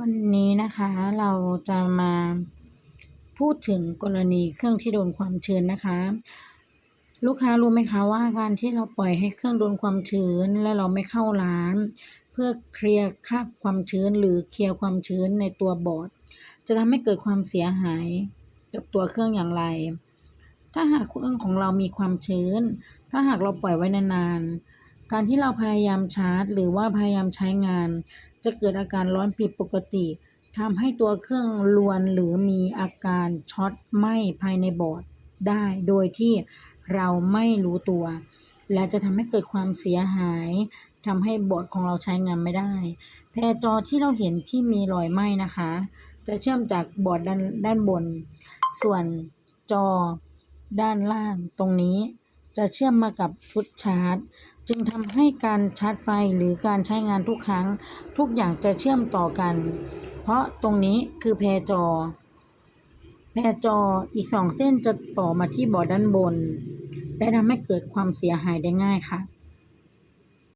วันนี้นะคะเราจะมาพูดถึงกรณีเครื่องที่โดนความชื้นนะคะ ลูกค้ารู้ไหมคะว่าการที่เราปล่อยให้เครื่องโดนความชื้น และเราไม่เข้าร้าน เพื่อเคลียร์คราบความชื้นหรือเคลียร์ความชื้นในตัวบอร์ดจะทำให้เกิดความเสียหายกับตัวเครื่องอย่างไร ถ้าหากเครื่องของเรามีความชื้น ถ้าหากเราปล่อยไว้นานๆ การที่เราพยายามชาร์จ หรือว่าพยายามใช้งาน จะเกิดอาการร้อนผิดปกติทำให้ตัวเครื่องรวนหรือมีอาการช็อตไหม้ภายในบอร์ดได้ โดยที่เราไม่รู้ตัว และจะทำให้เกิดความเสียหายทำให้บอร์ดของเราใช้งานไม่ได้ แพรจอที่เราเห็นที่มีรอยไหม้นะคะ จะเชื่อมจากบอร์ดด้านด้านบน ส่วนจอด้านล่างตรงนี้ จะเชื่อมมากับชุดชาร์จ จึงทำให้การชาร์จไฟหรือการใช้งานทุกครั้ง ทุกอย่างจะเชื่อมต่อกัน เพราะตรงนี้คือแพรจอ แพรจออีกสองเส้นจะต่อมาที่บอร์ดด้านบน และทำให้เกิดความเสียหายได้ง่ายค่ะ